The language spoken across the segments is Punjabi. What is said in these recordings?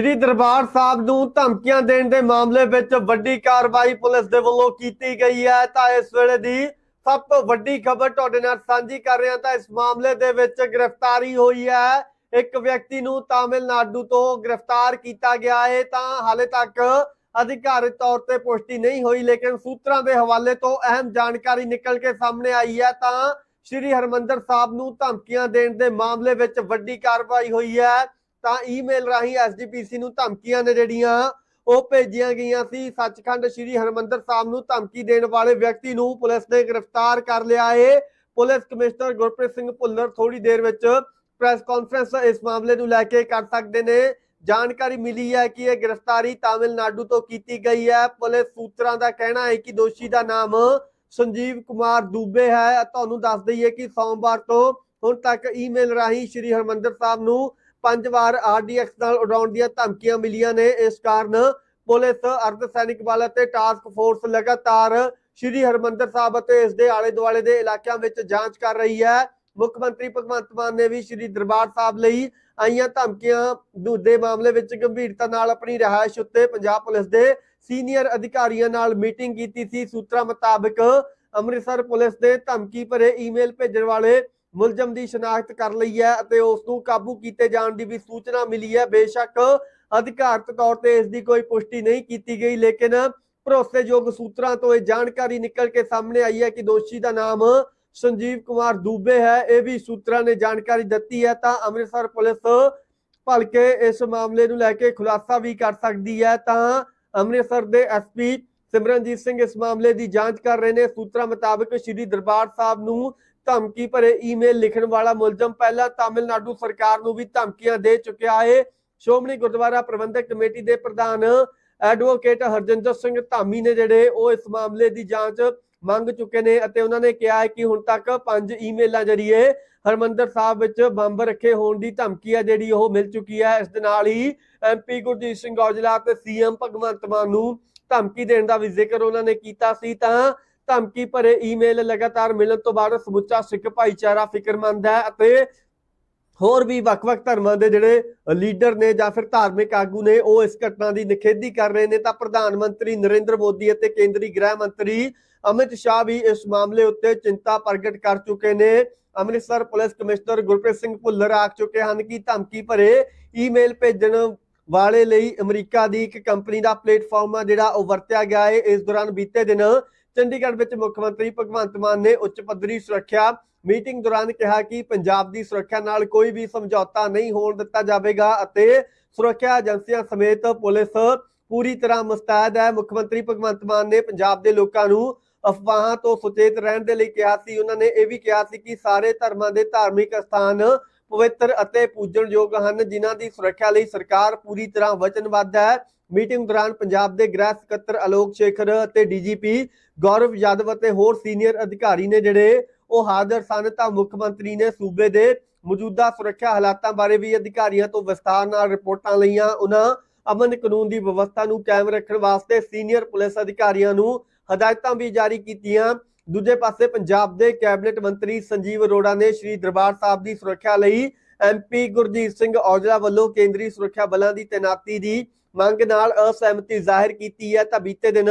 ਸ੍ਰੀ ਦਰਬਾਰ ਸਾਹਿਬ ਨੂੰ ਧਮਕੀਆਂ ਦੇਣ ਦੇ ਮਾਮਲੇ ਵਿੱਚ ਵੱਡੀ ਕਾਰਵਾਈ ਪੁਲਿਸ ਦੇ ਵੱਲੋਂ ਕੀਤੀ ਗਈ ਹੈ। ਤਾਂ ਇਸ ਵੇਲੇ ਦੀ ਸਭ ਤੋਂ ਵੱਡੀ ਖਬਰ ਤੁਹਾਡੇ ਨਾਲ ਸਾਂਝੀ ਕਰ ਰਹੇ ਹਾਂ ਤਾਂ ਇਸ ਮਾਮਲੇ ਦੇ ਵਿੱਚ ਗ੍ਰਿਫਤਾਰੀ ਹੋਈ ਹੈ। ਇੱਕ ਵਿਅਕਤੀ ਨੂੰ ਤਾਮਿਲਨਾਡੂ ਤੋਂ ਗ੍ਰਿਫਤਾਰ ਕੀਤਾ ਗਿਆ ਹੈ। ਤਾਂ ਹਾਲੇ ਤੱਕ ਅਧਿਕਾਰਿਤ ਤੌਰ ਤੇ ਪੁਸ਼ਟੀ ਨਹੀਂ ਹੋਈ, ਲੇਕਿਨ ਸੂਤਰਾਂ ਦੇ ਹਵਾਲੇ ਤੋਂ ਅਹਿਮ ਜਾਣਕਾਰੀ ਨਿਕਲ ਕੇ ਸਾਹਮਣੇ ਆਈ ਹੈ। ਤਾਂ ਸ਼੍ਰੀ ਹਰਮੰਦਰ ਸਾਹਿਬ ਨੂੰ ਧਮਕੀਆਂ ਦੇਣ ਦੇ ਮਾਮਲੇ ਵਿੱਚ ਵੱਡੀ ਕਾਰਵਾਈ ਹੋਈ ਹੈ। ਤਾਂ ਈਮੇਲ ਰਾਹੀਂ ਐਸਜੀਪੀਸੀ ਨੂੰ ਧਮਕੀਆਂ ਨੇ ਜਿਹੜੀਆਂ ਉਹ ਭੇਜੀਆਂ ਗਈਆਂ ਸੀ। ਸੱਚਖੰਡ ਸ੍ਰੀ ਹਰਮੰਦਰ ਸਾਹਿਬ ਨੂੰ ਧਮਕੀ ਦੇਣ ਵਾਲੇ ਵਿਅਕਤੀ ਨੂੰ ਪੁਲਿਸ ਨੇ ਗ੍ਰਿਫਤਾਰ ਕਰ ਲਿਆ ਹੈ ਪੁਲਿਸ ਕਮਿਸ਼ਨਰ ਗੁਰਪ੍ਰੀਤ ਸਿੰਘ ਭੁੱਲਰ ਥੋੜੀ ਦੇਰ ਵਿੱਚ ਪ੍ਰੈਸ ਕਾਨਫਰੰਸ ਇਸ ਮਾਮਲੇ ਨੂੰ ਲੈ ਕੇ ਕਰ ਸਕਦੇ ਨੇ। ਜਾਣਕਾਰੀ ਮਿਲੀ ਹੈ ਕਿ ਇਹ ਗ੍ਰਿਫਤਾਰੀ ਤਾਮਿਲਨਾਡੂ ਤੋਂ ਕੀਤੀ ਗਈ ਹੈ। ਪੁਲਿਸ ਸੂਤਰਾਂ ਦਾ ਕਹਿਣਾ ਹੈ ਕਿ ਦੋਸ਼ੀ ਦਾ ਨਾਮ ਸੰਜੀਵ ਕੁਮਾਰ ਦੂਬੇ ਹੈ। ਤੁਹਾਨੂੰ ਦੱਸ ਦਈਏ ਕਿ ਸੋਮਵਾਰ ਤੋਂ ਹੁਣ ਤੱਕ ਈਮੇਲ ਰਾਹੀਂ ਸ੍ਰੀ ਹਰਮੰਦਰ ਸਾਹਿਬ ਨੂੰ ਪੰਜ ਵਾਰ ਆਰਡੀਐਕਸ ਨਾਲ ਉਡਾਉਣ ਦੀਆਂ ਧਮਕੀਆਂ ਮਿਲੀਆਂ ਨੇ। ਇਸ ਕਾਰਨ ਪੁਲਿਸ, ਅਰਧ ਸੈਨਿਕ ਬਲ ਅਤੇ ਟਾਸਕ ਫੋਰਸ ਲਗਾਤਾਰ ਸ੍ਰੀ ਹਰਮੰਦਰ ਸਾਹਿਬ ਅਤੇ ਇਸ ਦੇ ਆਲੇ ਦੁਆਲੇ ਦੇ ਇਲਾਕਿਆਂ ਵਿੱਚ ਜਾਂਚ ਕਰ ਰਹੀ ਹੈ। ਮੁੱਖ ਮੰਤਰੀ ਭਗਵੰਤ ਮਾਨ ਨੇ ਵੀ ਸ੍ਰੀ ਦਰਬਾਰ ਸਾਹਿਬ ਲਈ ਆਈਆਂ ਧਮਕੀਆਂ ਦੇ ਮਾਮਲੇ ਵਿੱਚ ਗੰਭੀਰਤਾ ਨਾਲ ਆਪਣੀ ਰਿਹਾਇਸ਼ ਉੱਤੇ ਪੰਜਾਬ ਪੁਲਿਸ ਦੇ ਸੀਨੀਅਰ ਅਧਿਕਾਰੀਆਂ ਨਾਲ ਮੀਟਿੰਗ ਕੀਤੀ ਸੀ। ਸੂਤਰਾਂ ਮੁਤਾਬਕ ਅੰਮ੍ਰਿਤਸਰ ਪੁਲਿਸ ਦੇ ਧਮਕੀ ਭਰੇ ਈਮੇਲ ਭੇਜਣ ਵਾਲੇ ਮੁਲਜ਼ਮ ਦੀ ਸ਼ਨਾਖਤ ਕਰ ਲਈ ਹੈ ਅਤੇ ਉਸ ਨੂੰ ਕਾਬੂ ਕੀਤੇ ਜਾਣ ਦੀ ਵੀ ਸੂਚਨਾ ਮਿਲੀ ਹੈ। ਬੇਸ਼ੱਕ ਅਧਿਕਾਰਤ ਤੌਰ ਤੇ ਇਸ ਦੀ ਕੋਈ ਪੁਸ਼ਟੀ ਨਹੀਂ ਕੀਤੀ ਗਈ, ਲੇਕਿਨ ਭਰੋਸੇਯੋਗ ਸੂਤਰਾਂ ਤੋਂ ਇਹ ਜਾਣਕਾਰੀ ਨਿਕਲ ਕੇ ਸਾਹਮਣੇ ਆਈ ਹੈ ਕਿ ਦੋਸ਼ੀ ਦਾ ਨਾਮ ਸੰਜੀਵ ਕੁਮਾਰ ਦੂਬੇ ਹੈ। ਇਹ ਵੀ ਸੂਤਰਾਂ ਨੇ ਜਾਣਕਾਰੀ ਦਿੱਤੀ ਹੈ। ਤਾਂ ਅੰਮ੍ਰਿਤਸਰ ਪੁਲਿਸ ਭਲਕੇ ਇਸ ਮਾਮਲੇ ਨੂੰ ਲੈ ਕੇ ਖੁਲਾਸਾ ਵੀ ਕਰ ਸਕਦੀ ਹੈ। ਤਾਂ ਅੰਮ੍ਰਿਤਸਰ ਦੇ ਐਸਪੀ ਸਿਮਰਨਜੀਤ ਸਿੰਘ ਇਸ ਮਾਮਲੇ ਦੀ ਜਾਂਚ ਕਰ ਰਹੇ ਨੇ। ਸੂਤਰਾਂ ਮੁਤਾਬਕ ਸ਼੍ਰੀ ਦਰਬਾਰ ਸਾਹਿਬ ਨੂੰ ਧਮਕੀ ਭਰੇ ਈਮੇਲ ਲਿਖਣ ਵਾਲਾ ਮੁਲਜ਼ਮ ਪਹਿਲਾਂ ਤਾਮਿਲਨਾਡੂ ਸਰਕਾਰ ਨੂੰ ਵੀ ਧਮਕੀਆਂ ਦੇ ਚੁੱਕਿਆ ਹੈ। ਸ਼੍ਰੋਮਣੀ ਗੁਰਦੁਆਰਾ ਪ੍ਰਬੰਧਕ ਕਮੇਟੀ ਦੇ ਪ੍ਰਧਾਨ ਐਡਵੋਕੇਟ ਹਰਜਿੰਦਰ ਸਿੰਘ ਧਾਮੀ ਨੇ ਜਿਹੜੇ ਉਹ ਇਸ ਮਾਮਲੇ ਦੀ ਜਾਂਚ ਮੰਗ ਚੁੱਕੇ ਨੇ ਅਤੇ ਉਹਨਾਂ ਨੇ ਕਿਹਾ ਹੈ ਕਿ ਹੁਣ ਤੱਕ ਪੰਜ ਈਮੇਲਾਂ ਜਰੀਏ ਹਰਮੰਦਰ ਸਾਹਿਬ ਵਿੱਚ ਬੰਬ ਰੱਖੇ ਹੋਣ ਦੀ ਧਮਕੀ ਹੈ ਜਿਹੜੀ ਉਹ ਮਿਲ ਚੁੱਕੀ ਹੈ ਇਸ ਦੇ ਨਾਲ ਹੀ ਐਮਪੀ ਗੁਰਜੀਤ ਸਿੰਘ ਔਜਲਾ ਤੇ ਸੀਐਮ ਭਗਵੰਤ ਮਾਨ ਨੂੰ ਧਮਕੀ ਦੇਣ ਦਾ ਵੀ ਜ਼ਿਕਰ ਉਹਨਾਂ ਨੇ ਕੀਤਾ ਸੀ। ਤਾਂ ਧਮਕੀ ਭਰੇ ਈਮੇਲ ਲਗਾਤਾਰ ਮਿਲਣ ਤੋਂ ਬਾਅਦ ਸਮੁੱਚਾ ਸਿੱਖ ਭਾਈਚਾਰਾ ਫਿਕਰਮੰਦ ਹੈ ਅਤੇ ਹੋਰ ਵੀ ਵੱਖ-ਵੱਖ ਧਰਮਾਂ ਦੇ ਜਿਹੜੇ ਲੀਡਰ ਨੇ ਜਾਂ ਫਿਰ ਧਾਰਮਿਕ ਆਗੂ ਨੇ, ਉਹ ਇਸ ਘਟਨਾ ਦੀ ਨਿਖੇਧੀ ਕਰ ਰਹੇ ਨੇ। ਤਾਂ ਪ੍ਰਧਾਨ ਮੰਤਰੀ ਨਰਿੰਦਰ ਮੋਦੀ ਅਤੇ ਕੇਂਦਰੀ ਗ੍ਰਹਿ ਮੰਤਰੀ ਅਮਿਤ ਸ਼ਾਹ ਵੀ ਇਸ ਮਾਮਲੇ ਉੱਤੇ ਚਿੰਤਾ ਪ੍ਰਗਟ ਕਰ ਚੁੱਕੇ ਨੇ। ਅੰਮ੍ਰਿਤਸਰ ਪੁਲਿਸ ਕਮਿਸ਼ਨਰ ਗੁਰਪ੍ਰੀਤ ਸਿੰਘ ਭੁੱਲਰ ਆਖ ਚੁੱਕੇ ਹਨ ਕਿ ਧਮਕੀ ਭਰੇ ਈਮੇਲ ਭੇਜਣ ਵਾਲੇ ਲਈ ਅਮਰੀਕਾ ਦੀ ਇੱਕ ਕੰਪਨੀ ਦਾ ਪਲੇਟਫਾਰਮ ਆ ਜਿਹੜਾ ਉਹ ਵਰਤਿਆ ਗਿਆ ਹੈ ਇਸ ਦੌਰਾਨ ਬੀਤੇ ਦਿਨ ਚੰਡੀਗੜ੍ਹ ਵਿੱਚ ਮੁੱਖ ਮੰਤਰੀ ਭਗਵੰਤ ਮਾਨ ਨੇ ਉੱਚ ਪੱਧਰੀ ਸੁਰੱਖਿਆ ਮੀਟਿੰਗ ਦੌਰਾਨ ਕਿਹਾ ਕਿ ਪੰਜਾਬ ਦੀ ਸੁਰੱਖਿਆ ਨਾਲ ਕੋਈ ਵੀ ਸਮਝੌਤਾ ਨਹੀਂ ਹੋਣ ਦਿੱਤਾ ਜਾਵੇਗਾ ਅਤੇ ਸੁਰੱਖਿਆ ਏਜੰਸੀਆਂ ਸਮੇਤ ਪੁਲਿਸ ਪੂਰੀ ਤਰ੍ਹਾਂ ਮੁਸਤੈਦ ਹੈ। ਮੁੱਖ ਮੰਤਰੀ ਭਗਵੰਤ ਮਾਨ ਨੇ ਪੰਜਾਬ ਦੇ ਲੋਕਾਂ ਨੂੰ ਅਫਵਾਹਾਂ ਤੋਂ ਸੁਚੇਤ ਰਹਿਣ ਦੇ ਲਈ ਕਿਹਾ ਸੀ। ਉਹਨਾਂ ਨੇ ਇਹ ਵੀ ਕਿਹਾ ਸੀ ਕਿ ਸਾਰੇ ਧਰਮਾਂ ਦੇ ਧਾਰਮਿਕ ਸਥਾਨ ਪਵਿੱਤਰ ਅਤੇ ਪੂਜਣਯੋਗ ਹਨ। ਜਿਨ੍ਹਾਂ ਦੀ ਸੁਰੱਖਿਆ ਲਈ ਸਰਕਾਰ ਪੂਰੀ ਤਰ੍ਹਾਂ ਵਚਨਬੱਧ ਹੈ। ਮੀਟਿੰਗ ਦੌਰਾਨ ਪੰਜਾਬ ਦੇ ਗ੍ਰਹਿ ਸਕੱਤਰ ਅਲੋਕ ਸ਼ੇਖਰ ਅਤੇ ਡੀਜੀਪੀ ਗੌਰਵ ਯਾਦਵ ਅਤੇ ਹੋਰ ਸੀਨੀਅਰ ਅਧਿਕਾਰੀ ਨੇ ਜਿਹੜੇ ਉਹ ਹਾਜ਼ਰ ਸਨ ਤਾਂ ਮੁੱਖ ਮੰਤਰੀ ਨੇ ਸੂਬੇ ਦੇ ਮੌਜੂਦਾ ਸੁਰੱਖਿਆ ਹਾਲਾਤਾਂ ਬਾਰੇ ਵੀ ਅਧਿਕਾਰੀਆਂ ਤੋਂ ਵਿਸਥਾਰ ਨਾਲ ਰਿਪੋਰਟਾਂ ਲਈਆਂ। ਉਹਨਾਂ ਅਮਨ ਕਾਨੂੰਨ ਦੀ ਵਿਵਸਥਾ ਨੂੰ ਕਾਇਮ ਰੱਖਣ ਵਾਸਤੇ ਸੀਨੀਅਰ ਪੁਲਿਸ ਅਧਿਕਾਰੀਆਂ ਨੂੰ ਹਦਾਇਤਾਂ ਵੀ ਜਾਰੀ ਕੀਤੀਆਂ। ਦੂਜੇ ਪਾਸੇ ਪੰਜਾਬ ਦੇ ਕੈਬਨਿਟ ਮੰਤਰੀ ਸੰਜੀਵ ਅਰੋੜਾ ਨੇ ਸ੍ਰੀ ਦਰਬਾਰ ਸਾਹਿਬ ਦੀ ਸੁਰੱਖਿਆ ਲਈ ਐਮਪੀ ਗੁਰਜੀਤ ਸਿੰਘ ਔਜਲਾ ਵੱਲੋਂ ਕੇਂਦਰੀ ਸੁਰੱਖਿਆ ਬਲਾਂ ਦੀ ਤੈਨਾਤੀ ਦੀ ਮੰਗ ਨਾਲ ਅਸਹਿਮਤੀ ਜ਼ਾਹਿਰ ਕੀਤੀ ਹੈ। ਤਾਂ ਬੀਤੇ ਦਿਨ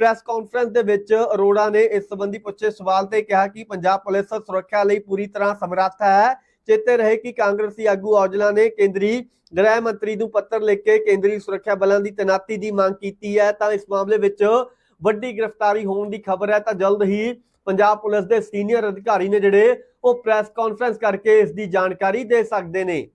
ਪ੍ਰੈਸ ਕਾਨਫਰੰਸ ਦੇ ਵਿੱਚ ਅਰੋੜਾ ਨੇ ਇਸ ਸੰਬੰਧੀ ਪੁੱਛੇ ਸਵਾਲ ਤੇ ਕਿਹਾ ਕਿ ਪੰਜਾਬ ਪੁਲਿਸ ਸੁਰੱਖਿਆ ਲਈ ਪੂਰੀ ਤਰ੍ਹਾਂ ਸਮਰੱਥ ਹੈ। ਚੇਤੇ ਰਹੇ ਕਿ ਕਾਂਗਰਸੀ ਆਗੂ ਔਜਲਾ ਨੇ ਕੇਂਦਰੀ ਗ੍ਰਹਿ ਮੰਤਰੀ ਨੂੰ ਪੱਤਰ ਲਿਖ ਕੇ ਕੇਂਦਰੀ ਸੁਰੱਖਿਆ ਬਲਾਂ ਦੀ ਤੈਨਾਤੀ ਦੀ ਮੰਗ ਕੀਤੀ ਹੈ। ਤਾਂ ਇਸ ਮਾਮਲੇ ਵਿੱਚ ਵੱਡੀ ਗ੍ਰਿਫਤਾਰੀ ਹੋਣ ਦੀ ਖਬਰ ਹੈ। ਤਾਂ ਜਲਦ ਹੀ ਪੰਜਾਬ ਪੁਲਿਸ ਦੇ ਸੀਨੀਅਰ ਅਧਿਕਾਰੀ ਨੇ ਜਿਹੜੇ ਉਹ ਪ੍ਰੈਸ ਕਾਨਫਰੰਸ ਕਰਕੇ ਇਸ ਦੀ ਜਾਣਕਾਰੀ ਦੇ ਸਕਦੇ ਨੇ।